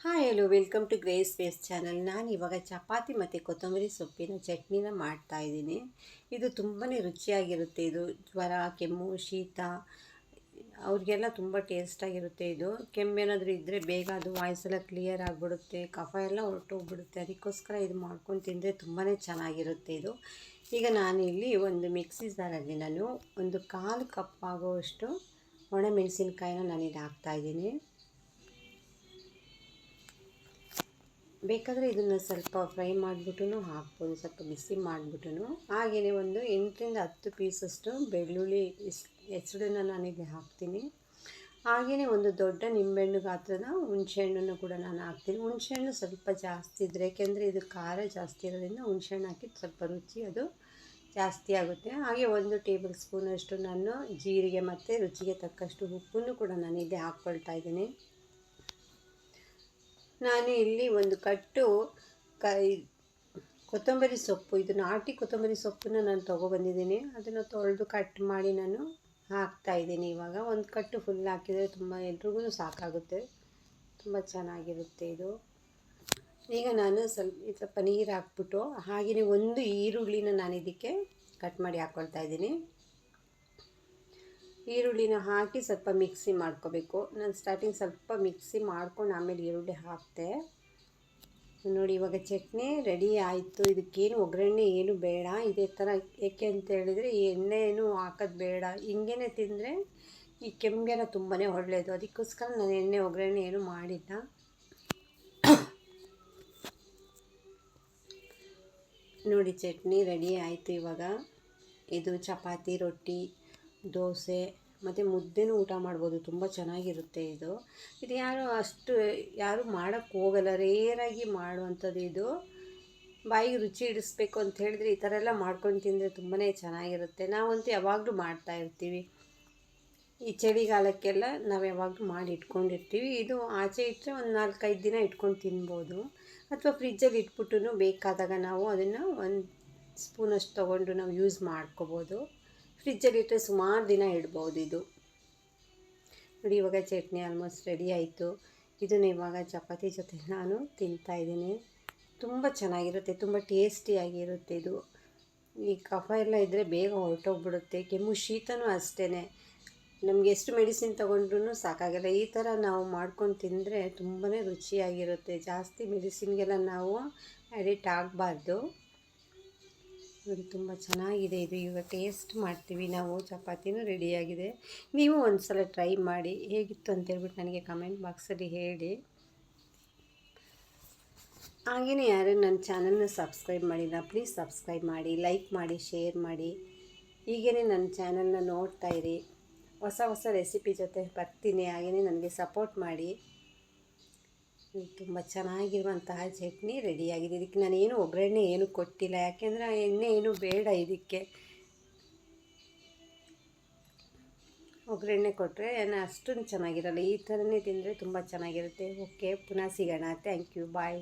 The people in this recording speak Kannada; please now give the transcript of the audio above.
Hi hello welcome to Grace face channel ನಾನು ಇವಾಗ ಚಪಾತಿ ಮತ್ತು ಕೊತ್ತಂಬರಿ ಸೊಪ್ಪಿನ ಚಟ್ನಿನ ಮಾಡ್ತಾ ಇದ್ದೀನಿ. ಇದು ತುಂಬಾ ರುಚಿಯಾಗಿರುತ್ತೆ. ಇದು ಜ್ವರ, ಕೆಮ್ಮು, ಶೀತ, ಅವ್ರಿಗೆಲ್ಲ ತುಂಬ ಟೇಸ್ಟಾಗಿರುತ್ತೆ ಇದು. ಕೆಮ್ಮೇನಾದರೂ ಇದ್ದರೆ ಬೇಗ ಅದು ವಾಯ್ಸ್ ಕ್ಲಿಯರ್ ಆಗಿಬಿಡುತ್ತೆ. ಕಫ ಎಲ್ಲ ಹೊರಟೋಗ್ಬಿಡುತ್ತೆ. ಅದಕ್ಕೋಸ್ಕರ ಇದು ಮಾಡ್ಕೊಂಡು ತಿಂದರೆ ತುಂಬಾ ಚೆನ್ನಾಗಿರುತ್ತೆ ಇದು. ಈಗ ನಾನು ಇಲ್ಲಿ ಒಂದು ಮಿಕ್ಸಿ ಜಾರಲ್ಲಿ ನಾನು ಒಂದು ಕಾಲು ಕಪ್ ಆಗುವಷ್ಟು ಒಣಮೆಣಸಿನ್ಕಾಯಿನ ನಾನಿಲ್ಲಿ ಹಾಕ್ತಾಯಿದ್ದೀನಿ ಬೇಕಾದರೆ ಇದನ್ನು ಸ್ವಲ್ಪ ಫ್ರೈ ಮಾಡಿಬಿಟ್ಟು ಹಾಕ್ಬೋದು, ಸ್ವಲ್ಪ ಬಿಸಿ ಮಾಡಿಬಿಟ್ಟು ಹಾಗೆಯೇ ಒಂದು ಎಂಟರಿಂದ ಹತ್ತು ಪೀಸಷ್ಟು ಬೆಳ್ಳುಳ್ಳಿ ಹೆಸರನ್ನು ನಾನು ಇಲ್ಲಿ ಹಾಕ್ತೀನಿ. ಹಾಗೆಯೇ ಒಂದು ದೊಡ್ಡ ನಿಂಬೆಹಣ್ಣು ಗಾತ್ರದ ಹುಣಸೆಹಣ್ಣನ್ನು ಕೂಡ ನಾನು ಹಾಕ್ತೀನಿ. ಹುಣಸೆಹಣ್ಣು ಸ್ವಲ್ಪ ಜಾಸ್ತಿ ಇದ್ದರೆ ಏಕೆಂದರೆ ಇದು ಖಾರ ಜಾಸ್ತಿ ಇರೋದ್ರಿಂದ ಹುಣಸೆಹಣ್ಣು ಹಾಕಿ ಸ್ವಲ್ಪ ರುಚಿ ಅದು ಜಾಸ್ತಿ ಆಗುತ್ತೆ. ಹಾಗೆ ಒಂದು ಟೇಬಲ್ ಸ್ಪೂನಷ್ಟು ನಾನು ಜೀರಿಗೆ ಮತ್ತು ರುಚಿಗೆ ತಕ್ಕಷ್ಟು ಉಪ್ಪನ್ನು ಕೂಡ ನಾನು ಇಲ್ಲಿ ಹಾಕ್ಕೊಳ್ತಾ ಇದ್ದೀನಿ. ನಾನು ಇಲ್ಲಿ ಒಂದು ಕಟ್ಟು ಕೈ ಕೊತ್ತಂಬರಿ ಸೊಪ್ಪು, ಇದು ನಾಟಿ ಕೊತ್ತಂಬರಿ ಸೊಪ್ಪನ್ನು ನಾನು ತೊಗೊಬಂದಿದ್ದೀನಿ. ಅದನ್ನು ತೊಳೆದು ಕಟ್ ಮಾಡಿ ನಾನು ಹಾಕ್ತಾಯಿದ್ದೀನಿ ಇವಾಗ. ಒಂದು ಕಟ್ಟು ಫುಲ್ ಹಾಕಿದರೆ ತುಂಬ ಎಲ್ರಿಗೂ ಸಾಕಾಗುತ್ತೆ. ತುಂಬ ಚೆನ್ನಾಗಿರುತ್ತೆ ಇದು. ಈಗ ನಾನು ಸ್ವಲ್ಪ ಸ್ವಲ್ಪ ನೀರು ಹಾಕ್ಬಿಟ್ಟು ಹಾಗೆಯೇ ಒಂದು ಈರುಳ್ಳಿನ ನಾನು ಇದಕ್ಕೆ ಕಟ್ ಮಾಡಿ ಹಾಕ್ಕೊಳ್ತಾ ಇದ್ದೀನಿ. ಈರುಳ್ಳಿನ ಹಾಕಿ ಸ್ವಲ್ಪ ಮಿಕ್ಸಿ ಮಾಡ್ಕೋಬೇಕು. ನಾನು ಸ್ಟಾರ್ಟಿಂಗ್ ಸ್ವಲ್ಪ ಮಿಕ್ಸಿ ಮಾಡ್ಕೊಂಡು ಆಮೇಲೆ ಈರುಳ್ಳಿ ಹಾಕ್ತೆ. ನೋಡಿ, ಇವಾಗ ಚಟ್ನಿ ರೆಡಿ ಆಯಿತು. ಇದಕ್ಕೇನು ಒಗ್ಗರಣೆ ಏನು ಬೇಡ. ಇದೇ ಥರ ಏಕೆ ಅಂತ ಹೇಳಿದರೆ ಈ ಎಣ್ಣೆ ಹಾಕೋದು ಬೇಡ. ಹಿಂಗೇನೆ ತಿಂದರೆ ಈ ಕೆಮ್ಮಿಗೆನ ತುಂಬಾ ಒಳ್ಳೆಯದು ಅದಕ್ಕೋಸ್ಕರ ನಾನು ಎಣ್ಣೆ ಒಗ್ಗರಣೆ ಏನು ಮಾಡಿಲ್ಲ. ನೋಡಿ, ಚಟ್ನಿ ರೆಡಿ ಆಯಿತು ಇವಾಗ. ಇದು ಚಪಾತಿ, ರೊಟ್ಟಿ ದೋಸೆ, ಮತ್ತು ಮುದ್ದೆನೂ ಊಟ ಮಾಡ್ಬೋದು. ತುಂಬ ಚೆನ್ನಾಗಿರುತ್ತೆ ಇದು. ಇದು ಯಾರು ಅಷ್ಟು, ಯಾರು ಮಾಡೋಕ್ಕೆ ಹೋಗಲ್ಲ. ರೇರಾಗಿ ಮಾಡುವಂಥದ್ದು ಇದು. ಬಾಯಿಗೆ ರುಚಿ ಹಿಡಿಸ್ಬೇಕು ಅಂತ ಹೇಳಿದ್ರೆ ಈ ಥರ ಎಲ್ಲ ಮಾಡ್ಕೊಂಡು ತಿಂದರೆ ತುಂಬಾ ಚೆನ್ನಾಗಿರುತ್ತೆ. ನಾವಂತೂ ಯಾವಾಗಲೂ ಮಾಡ್ತಾ ಇರ್ತೀವಿ. ಈ ಚಳಿಗಾಲಕ್ಕೆಲ್ಲ ನಾವು ಯಾವಾಗಲೂ ಮಾಡಿ ಇಟ್ಕೊಂಡಿರ್ತೀವಿ. ಇದು ಆಚೆ ಇಟ್ಟರೆ ಒಂದು ನಾಲ್ಕೈದು ದಿನ ಇಟ್ಕೊಂಡು ತಿನ್ಬೋದು. ಅಥವಾ ಫ್ರಿಜ್ಜಲ್ಲಿ ಇಟ್ಬಿಟ್ಟು ಬೇಕಾದಾಗ ನಾವು ಅದನ್ನು ಒಂದು ಸ್ಪೂನಷ್ಟು ತೊಗೊಂಡು ನಾವು ಯೂಸ್ ಮಾಡ್ಕೋಬೋದು. ಫ್ರಿಜ್ಜಲ್ಲಿ ಇಟ್ಟರೆ ಸುಮಾರು ದಿನ ಇಡ್ಬೋದು ಇದು. ನೋಡಿ, ಇವಾಗ ಚಟ್ನಿ ಆಲ್ಮೋಸ್ಟ್ ರೆಡಿ ಆಯಿತು. ಇದನ್ನು ಇವಾಗ ಚಪಾತಿ ಜೊತೆ ನಾನು ತಿಂತಾಯಿದ್ದೀನಿ ತುಂಬ ಚೆನ್ನಾಗಿರುತ್ತೆ, ತುಂಬ ಟೇಸ್ಟಿಯಾಗಿರುತ್ತೆ ಇದು. ಈ ಕಫ ಎಲ್ಲ ಇದ್ದರೆ ಬೇಗ ಹೊರಟೋಗ್ಬಿಡುತ್ತೆ. ಕೆಮ್ಮು ಶೀತನೂ ಅಷ್ಟೇ ನಮಗೆ ಎಷ್ಟು ಮೆಡಿಸಿನ್ ತೊಗೊಂಡ್ರೂ ಸಾಕಾಗಲ್ಲ. ಈ ಥರ ನಾವು ಮಾಡ್ಕೊಂಡು ತಿಂದರೆ ತುಂಬಾ ರುಚಿಯಾಗಿರುತ್ತೆ. ಜಾಸ್ತಿ ಮೆಡಿಸಿನ್ಗೆಲ್ಲ ನಾವು ಅಡಿಕ್ಟ್ ಆಗಬಾರ್ದು. ನೋಡಿ ತುಂಬ ಚೆನ್ನಾಗಿದೆ. ಇದು ಈಗ ಟೇಸ್ಟ್ ಮಾಡ್ತೀವಿ. ನಾವು ಚಪಾತಿನೂ ರೆಡಿಯಾಗಿದೆ ನೀವು ಒಂದು ಸಲ ಟ್ರೈ ಮಾಡಿ. ಹೇಗಿತ್ತು ಅಂತೇಳ್ಬಿಟ್ಟು ನನಗೆ ಕಮೆಂಟ್ ಬಾಕ್ಸಲ್ಲಿ ಹೇಳಿ. ಹಾಗೆಯೇ ಯಾರು ನನ್ನ ಚಾನಲ್ನ ಸಬ್ಸ್ಕ್ರೈಬ್ ಮಾಡಿಲ್ಲ ಪ್ಲೀಸ್ ಸಬ್ಸ್ಕ್ರೈಬ್ ಮಾಡಿ ಲೈಕ್ ಮಾಡಿ ಶೇರ್ ಮಾಡಿ. ಹೀಗೇ ನನ್ನ ಚಾನಲ್ನ ನೋಡ್ತಾ ಇರಿ. ಹೊಸ ಹೊಸ ರೆಸಿಪಿ ಜೊತೆ ಬರ್ತೀನಿ. ಹಾಗೆಯೇ ನನಗೆ ಸಪೋರ್ಟ್ ಮಾಡಿ. ತುಂಬ ಚೆನ್ನಾಗಿರುವಂತಹ ಚಟ್ನಿ ರೆಡಿಯಾಗಿದೆ. ಇದಕ್ಕೆ ನಾನು ಏನು ಒಗ್ಗರಣೆ ಏನು ಕೊಟ್ಟಿಲ್ಲ. ಯಾಕೆಂದರೆ ಎಣ್ಣೆ ಏನು ಬೇಡ ಇದಕ್ಕೆ. ಒಗ್ಗರಣೆ ಕೊಟ್ಟರೆ ಏನು ಅಷ್ಟೊಂದು ಚೆನ್ನಾಗಿರಲ್ಲ. ಈ ಥರನೇ ತಿಂದರೆ ತುಂಬ ಚೆನ್ನಾಗಿರುತ್ತೆ. ಓಕೆ, ಪುನಃ ಸಿಗೋಣ. Thank you bye